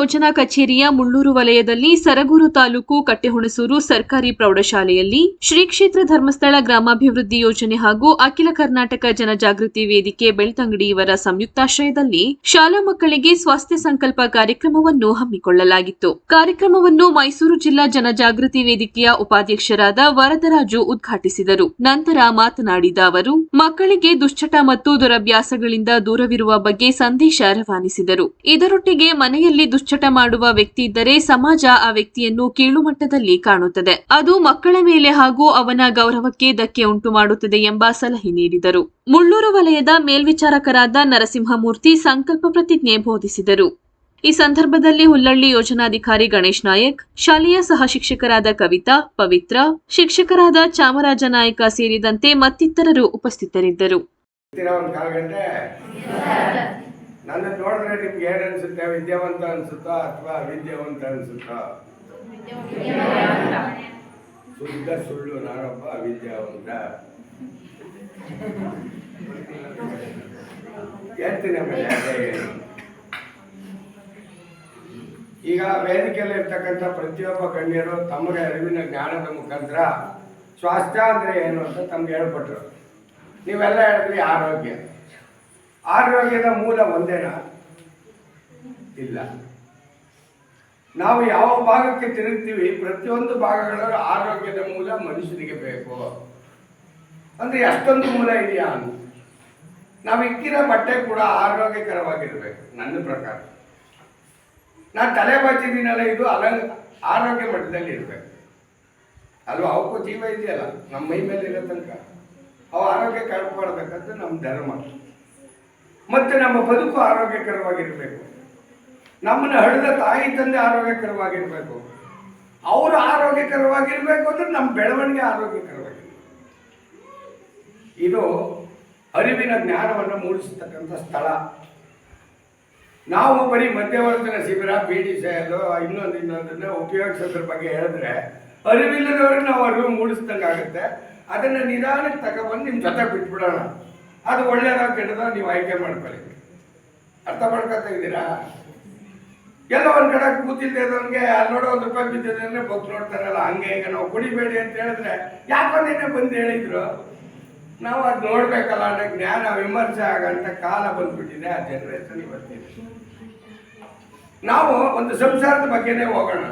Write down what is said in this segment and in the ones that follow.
ಯೋಜನಾ ಕಚೇರಿಯ ಮುಳ್ಳೂರು ವಲಯದಲ್ಲಿ ಸರಗೂರು ತಾಲೂಕು ಕಟ್ಟೆಹುಣಸೂರು ಸರ್ಕಾರಿ ಪ್ರೌಢಶಾಲೆಯಲ್ಲಿ ಶ್ರೀ ಕ್ಷೇತ್ರ ಧರ್ಮಸ್ಥಳ ಗ್ರಾಮಾಭಿವೃದ್ಧಿ ಯೋಜನೆ ಹಾಗೂ ಅಖಿಲ ಕರ್ನಾಟಕ ಜನಜಾಗೃತಿ ವೇದಿಕೆ ಬೆಳ್ತಂಗಡಿ ಇವರ ಸಂಯುಕ್ತಾಶ್ರಯದಲ್ಲಿ ಶಾಲಾ ಮಕ್ಕಳಿಗೆ ಸ್ವಾಸ್ಥ್ಯ ಸಂಕಲ್ಪ ಕಾರ್ಯಕ್ರಮವನ್ನು ಹಮ್ಮಿಕೊಳ್ಳಲಾಗಿತ್ತು. ಕಾರ್ಯಕ್ರಮವನ್ನು ಮೈಸೂರು ಜಿಲ್ಲಾ ಜನಜಾಗೃತಿ ವೇದಿಕೆಯ ಉಪಾಧ್ಯಕ್ಷರಾದ ವರದರಾಜು ಉದ್ಘಾಟಿಸಿದರು. ನಂತರ ಮಾತನಾಡಿದ ಅವರು, ಮಕ್ಕಳಿಗೆ ದುಶ್ಚಟ ಮತ್ತು ದುರಭ್ಯಾಸಗಳಿಂದ ದೂರವಿರುವ ಬಗ್ಗೆ ಸಂದೇಶ ರವಾನಿಸಿದರು. ಇದರೊಟ್ಟಿಗೆ ಮನೆಯಲ್ಲಿ ದುಶ್ಚಟ ಮಾಡುವ ವ್ಯಕ್ತಿ ಇದ್ದರೆ ಸಮಾಜ ಆ ವ್ಯಕ್ತಿಯನ್ನು ಕೀಳುಮಟ್ಟದಲ್ಲಿ ಕಾಣುತ್ತದೆ. ಅದು ಮಕ್ಕಳ ಮೇಲೆ ಹಾಗೂ ಅವನ ಗೌರವಕ್ಕೆ ಧಕ್ಕೆ ಉಂಟು ಮಾಡುತ್ತದೆ ಎಂಬ ಸಲಹೆ ನೀಡಿದರು. ಮುಳ್ಳೂರು ವಲಯದ ಮೇಲ್ವಿಚಾರಕರಾದ ನರಸಿಂಹಮೂರ್ತಿ ಸಂಕಲ್ಪ ಪ್ರತಿಜ್ಞೆ ಬೋಧಿಸಿದರು. ಈ ಸಂದರ್ಭದಲ್ಲಿ ಹುಲ್ಲಳ್ಳಿ ಯೋಜನಾಧಿಕಾರಿ ಗಣೇಶ್ ನಾಯಕ್, ಶಾಲೆಯ ಸಹ ಶಿಕ್ಷಕರಾದ ಕವಿತಾ, ಪವಿತ್ರ, ಶಿಕ್ಷಕರಾದ ಚಾಮರಾಜ ನಾಯಕ ಸೇರಿದಂತೆ ಮತ್ತಿತರರು ಉಪಸ್ಥಿತರಿದ್ದರು. ನನ್ನ ನೋಡಿದ್ರೆ ನಿಮ್ಗೆ ಏನು ಅನ್ಸುತ್ತೆ? ವಿದ್ಯಾವಂತ ಅನ್ಸುತ್ತಾ ಅಥವಾ ಅವಿದ್ಯಾವಂತ ಅನ್ಸುತ್ತಾ? ಶುದ್ಧ ಸುಳ್ಳು, ನಾನೊಬ್ಬ ಅವಿದ್ಯಾವಂತ. ಹೇಳ್ತೀನಿ ಈಗ ವೇದಿಕೆಯಲ್ಲಿ ಇರ್ತಕ್ಕಂಥ ಪ್ರತಿಯೊಬ್ಬ ಗಣ್ಯರು ತಮಗೆ ಅರಿವಿನ ಜ್ಞಾನದ ಮುಖಾಂತರ ಸ್ವಾಸ್ಥ್ಯ ಅಂದ್ರೆ ಏನು ಅಂತ ತಮ್ಗೆ ಹೇಳ್ಕೊಟ್ರು. ನೀವೆಲ್ಲ ಹೇಳಿದ್ರಿ ಆರೋಗ್ಯ. ಆರೋಗ್ಯದ ಮೂಲ ಒಂದೇನಾ? ಇಲ್ಲ. ನಾವು ಯಾವ ಭಾಗಕ್ಕೆ ತಿರುಗ್ತೀವಿ? ಪ್ರತಿಯೊಂದು ಭಾಗಗಳ ಆರೋಗ್ಯದ ಮೂಲ ಮನುಷ್ಯನಿಗೆ ಬೇಕು. ಅಂದ್ರೆ ಎಷ್ಟೊಂದು ಮೂಲ ಇದೆಯಾ? ಅಂತ ನಾವು ಇಕ್ಕಿನ ಬಟ್ಟೆ ಕೂಡ ಆರೋಗ್ಯಕರವಾಗಿರ್ಬೇಕು, ನನ್ನ ಪ್ರಕಾರ. ನಾನು ತಲೆ ಬಾಚಿದ್ದೀನಲ್ಲ ಇದು ಅಲಂಗ ಆರೋಗ್ಯ ಮಟ್ಟದಲ್ಲಿ ಇರಬೇಕು. ಅಲ್ವಾ? ಅವಕ್ಕೂ ಜೀವ ಇದೆಯಲ್ಲ? ನಮ್ಮ ಮೈ ಮೇಲೆ ಇರೋ ತನಕ. ಅವು ಆರೋಗ್ಯ ಕಾಪಾಡಬೇಕಂತ ನಮ್ಮ ಧರ್ಮ. ಮತ್ತೆ ನಮ್ಮ ಬದುಕು ಆರೋಗ್ಯಕರವಾಗಿರಬೇಕು. ನಮ್ಮನ್ನು ಹಡಿದ ತಾಯಿ ತಂದೆ ಆರೋಗ್ಯಕರವಾಗಿರಬೇಕು. ಅವರು ಆರೋಗ್ಯಕರವಾಗಿರಬೇಕು ಅಂದ್ರೆ ನಮ್ಮ ಬೆಳವಣಿಗೆ ಆರೋಗ್ಯಕರವಾಗಿರಬೇಕು. ಇದು ಅರಿವಿನ ಜ್ಞಾನವನ್ನು ಮೂಡಿಸತಕ್ಕಂಥ ಸ್ಥಳ. ನಾವು ಬರೀ ಮಧ್ಯವರ್ತನ ಶಿಬಿರ ಬಿ ಡಿ ಸೇಲು ಇನ್ನೊಂದು, ಇನ್ನೊಂದನ್ನ ಉಪಯೋಗಿಸೋದ್ರ ಬಗ್ಗೆ ಹೇಳಿದ್ರೆ ಅರಿವಿಲ್ಲದವ್ರಿಗೆ ನಾವು ಅರಿವು ಮೂಡಿಸ್ದಂಗೆ ಆಗುತ್ತೆ ಅದನ್ನ ನಿಧಾನಕ್ಕೆ ತಗೊಬಂದು ನಿಮ್ಮ ಜೊತೆ ಬಿಟ್ಬಿಡೋಣ. ಅದು ಒಳ್ಳೇದ ಕೆಟ್ಟದ ನೀವು ಆಯ್ಕೆ ಮಾಡ್ಕೊಳ್ಳಿ. ಅರ್ಥ ಮಾಡ್ಕೊತಾ ಇದ್ದೀರಾ? ಎಲ್ಲ ಒಂದ್ ಕಡೆ ಕೂತಿದ್ದವನ್ಗೆ ಅಲ್ಲಿ ನೋಡೋ ಒಂದು ರೂಪಾಯಿ ಬಿದ್ದಿದೆ ಅಂದ್ರೆ ಬೊಕ್ ನೋಡ್ತಾರಲ್ಲ, ಹಂಗೆ ಈಗ ನಾವು ಕುಡಿಬೇಡಿ ಅಂತ ಹೇಳಿದ್ರೆ ಯಾಕೋ ನಿನ್ನೆ ಬಂದು ಹೇಳಿದ್ರು. ನಾವು ಅದು ನೋಡ್ಬೇಕಲ್ಲ, ಅಂದ್ರೆ ಜ್ಞಾನ ವಿಮರ್ಶೆ ಆಗಂತ ಕಾಲ ಬಂದ್ಬಿಟ್ಟಿದೆ ಆ ಜನರೇಷನ್ ಇವತ್ತಿದೆ ನಾವು ಒಂದು ಸಂಸಾರದ ಬಗ್ಗೆನೇ ಹೋಗೋಣ.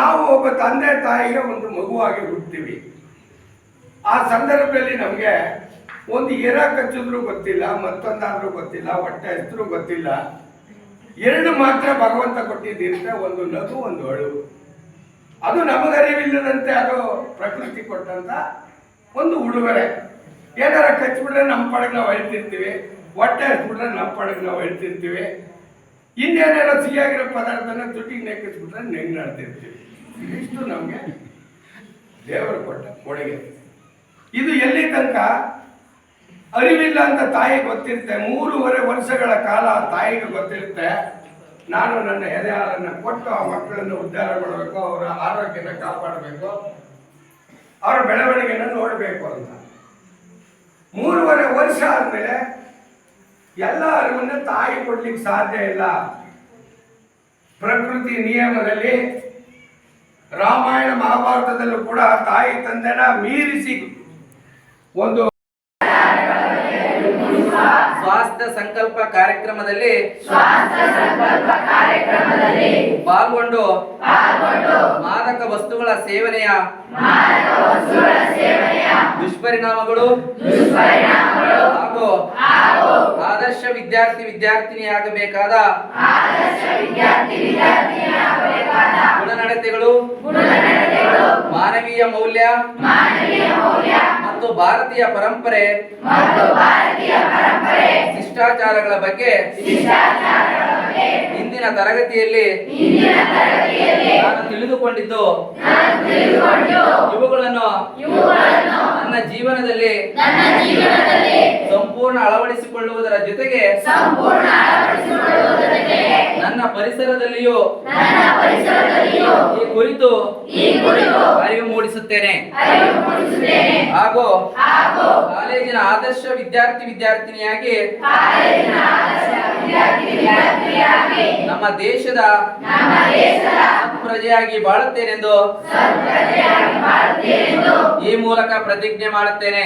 ನಾವು ಒಬ್ಬ ತಂದೆ ತಾಯಿಗೆ ಒಂದು ಮಗುವಾಗಿ ಹುಡ್ತೀವಿ ಆ ಸಂದರ್ಭದಲ್ಲಿ ನಮಗೆ ಒಂದು ಎರ ಕಚ್ಚಿದ್ರು ಗೊತ್ತಿಲ್ಲ ಮತ್ತೊಂದಾದ್ರೂ ಗೊತ್ತಿಲ್ಲ ಹೊಟ್ಟೆ ಹೆಸರು ಗೊತ್ತಿಲ್ಲ. ಎರಡು ಮಾತ್ರ ಭಗವಂತ ಕೊಟ್ಟಿದ್ದೀರ್ತ ಒಂದು ನಗು, ಒಂದು ಅಳು. ಅದು ನಮಗರಿವಿಲ್ಲದಂತೆ ಅದು ಪ್ರಕೃತಿ ಕೊಟ್ಟಂತ ಒಂದು ಉಡುಗೊರೆ. ಏನಾರ ಕಚ್ಬಿಟ್ರೆ ನಮ್ಮ ಪಡಗೆ ನಾವು ಹೇಳ್ತಿರ್ತೀವಿ ಹೊಟ್ಟೆ ಹಚ್ಬಿಟ್ರೆ ನಮ್ಮ ಪಡಗೆ ನಾವು ಹೇಳ್ತಿರ್ತೀವಿ ಇನ್ನೇನಾರ ಸಿಹಿಯಾಗಿರೋ ಪದಾರ್ಥನ ತುಟಿಗೆ ನೆಕ್ಕಿಸ್ಬಿಟ್ರೆ ನೆಗ್ನಾಡ್ತಿರ್ತೀವಿ ಇಷ್ಟು ನಮಗೆ ದೇವರು ಕೊಟ್ಟ ಕೊಡುಗೆ. ಇದು ಎಲ್ಲಿ ತನಕ ಅರಿವಿಲ್ಲ ಅಂತ ತಾಯಿ ಗೊತ್ತಿರುತ್ತೆ. ಮೂರುವರೆ ವರ್ಷಗಳ ಕಾಲ ತಾಯಿಗೆ ಗೊತ್ತಿರುತ್ತೆ. ನಾನು ನನ್ನ ಎದೆ ಹಾಲನ್ನು ಕೊಟ್ಟು ಆ ಮಕ್ಕಳನ್ನು ಉದ್ಧಾರ ಮಾಡಬೇಕು, ಅವರ ಆರೋಗ್ಯನ ಕಾಪಾಡಬೇಕು, ಅವರ ಬೆಳವಣಿಗೆಯನ್ನು ನೋಡಬೇಕು ಅಂತ. ಮೂರುವರೆ ವರ್ಷ ಆದ್ಮೇಲೆ ಎಲ್ಲ ಅರಿವನ್ನ ತಾಯಿ ಕೊಡ್ಲಿಕ್ಕೆ ಸಾಧ್ಯ ಇಲ್ಲ. ಪ್ರಕೃತಿ ನಿಯಮದಲ್ಲಿ ರಾಮಾಯಣ ಮಹಾಭಾರತದಲ್ಲೂ ಕೂಡ ತಾಯಿ ತಂದೆನ ಮೀರಿಸಿ ಒಂದು ಸ್ವಾಸ್ಥ್ಯ ಸಂಕಲ್ಪ ಕಾರ್ಯಕ್ರಮದಲ್ಲಿ ಪಾಲ್ಗೊಂಡು ಮಾದಕ ವಸ್ತುಗಳ ಸೇವನೆಯ ದುಷ್ಪರಿಣಾಮಗಳು ಹಾಗೂ ಆದರ್ಶ ವಿದ್ಯಾರ್ಥಿ ವಿದ್ಯಾರ್ಥಿನಿಯಾಗಬೇಕಾದ ಗುಣನಡತೆಗಳು ಮಾನವೀಯ ಮೌಲ್ಯ ಮತ್ತು ಭಾರತೀಯ ಪರಂಪರೆ ಶಿಷ್ಟಾಚಾರಗಳ ಬಗ್ಗೆ ಇಂದಿನ ತರಗತಿಯಲ್ಲಿ ನಾನು ತಿಳಿದುಕೊಂಡಿದ್ದು ಇವುಗಳನ್ನು ನನ್ನ ಜೀವನದಲ್ಲಿ ಸಂಪೂರ್ಣ ಅಳವಡಿಸಿಕೊಳ್ಳುವುದರ ಜೊತೆಗೆ ನನ್ನ ಪರಿಸರದಲ್ಲಿಯೂ ಈ ಕುರಿತು ಅರಿವು ಮೂಡಿಸುತ್ತೇನೆ. ಹಾಗೂ ಕಾಲೇಜಿನ ಆದರ್ಶ ವಿದ್ಯಾರ್ಥಿ ವಿದ್ಯಾರ್ಥಿನಿಯಾಗಿ ನಮ್ಮ ದೇಶದ ಪ್ರಜೆಯಾಗಿ ಬಾಳುತ್ತೇನೆಂದು ಈ ಮೂಲಕ ಪ್ರತಿಜ್ಞೆ ಮಾಡುತ್ತೇನೆ.